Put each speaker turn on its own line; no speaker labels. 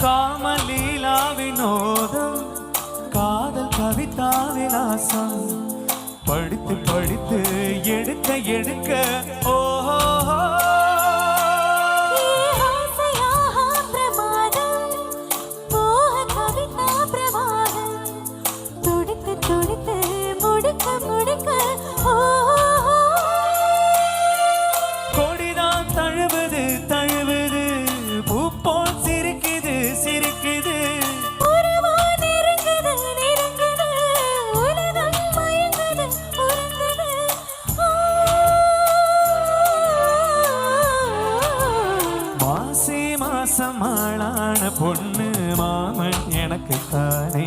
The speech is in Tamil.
காமலீலா வினோதம் காதல் கவிதா விலாசம் படித்து படித்து எடுக்க எடுக்க ஓஹோ
முடிக்க முடிக்க
மாசி மாசம் ஆளான பொண்ணு மாமன் எனக்கு தானே.